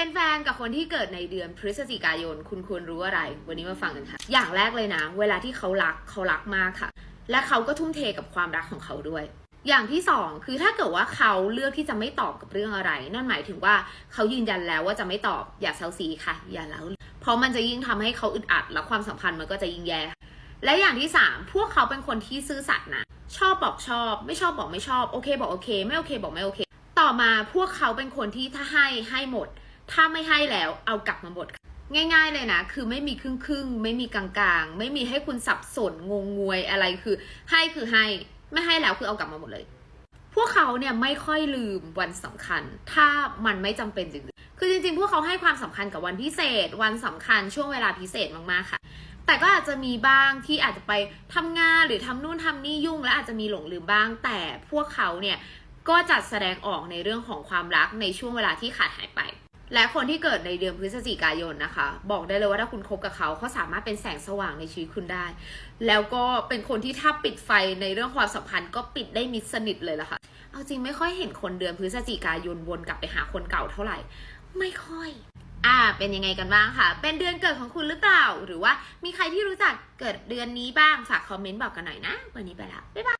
เป็นแฟนกับคนที่เกิดในเดือนพฤศจิกายน คุณควรรู้อะไร วันนี้มาฟังกันค่ะ อย่างแรกเลยนะ เวลาที่เขารักเขารักมากค่ะ และเขาก็ทุ่มเทกับความรักของเขาด้วย อย่างที่สองคือถ้าเกิดว่าเขาเลือกที่จะไม่ตอบกับเรื่องอะไร นั่นหมายถึงว่าเขายืนยันแล้วว่าจะไม่ตอบอย่าเซาซีค่ะ อย่าเล้าเพราะมันจะยิ่งทำให้เขาอึดอัด และความสัมพันธ์มันก็จะยิ่งแย่และอย่างที่สามพวกเขาเป็นคนที่ซื่อสัตย์นะชอบบอกชอบ ไม่ชอบบอกไม่ชอบโอเค บอกโอเค ไม่โอเค บอกไม่โอเค ต่อมาพวกเขาเป็นคนที่ถ้าให้ให้หมด ถ้าไม่ให้แล้วเอากลับมาหมด ง่าย ๆเลยนะ คือไม่มีครึ่งครึ่งๆไม่มีกลางๆ ไม่มีให้คุณสับสนงงงวยอะไรคือ ให้คือให้ไม่ให้แล้วคือเอากลับมาหมดเลย พวกเขาเนี่ยไม่ค่อยลืมวันสำคัญ ถ้ามันไม่จำเป็นจริงๆคือจริง ๆ พวกเขาให้ความสำคัญกับวันพิเศษ วันสำคัญช่วงเวลาพิเศษมากๆค่ะแต่ก็อาจจะมีบ้างที่อาจจะไปทำงานหรือทำนู่นทำนี่ยุ่ง และอาจจะมีหลงลืมบ้าง แต่พวกเขาเนี่ยก็จัดแสดงออกในเรื่องของความรักในช่วงเวลาที่ขาดหายไป และคนที่เกิดในเดือนพฤศจิกายนนะคะ บอกได้เลยว่าถ้าคุณคบกับเขาเขาสามารถเป็นแสงสว่างในชีวิตคุณได้ แล้วก็เป็นคนที่ถ้าปิดไฟในเรื่องความสัมพันธ์ก็ปิดได้มิดสนิทเลยล่ะค่ะ เอาจริงไม่ค่อยเห็นคนเดือนพฤศจิกายนวนกลับไปหาคนเก่าเท่าไหร่ ไม่ค่อย อ่า เป็นยังไงกันบ้างคะเป็นเดือนเกิดของคุณหรือเปล่า หรือว่ามีใครที่รู้จักเกิดเดือนนี้บ้าง ฝากคอมเมนต์บอกกันหน่อยนะ วันนี้ไปแล้วบ๊ายบาย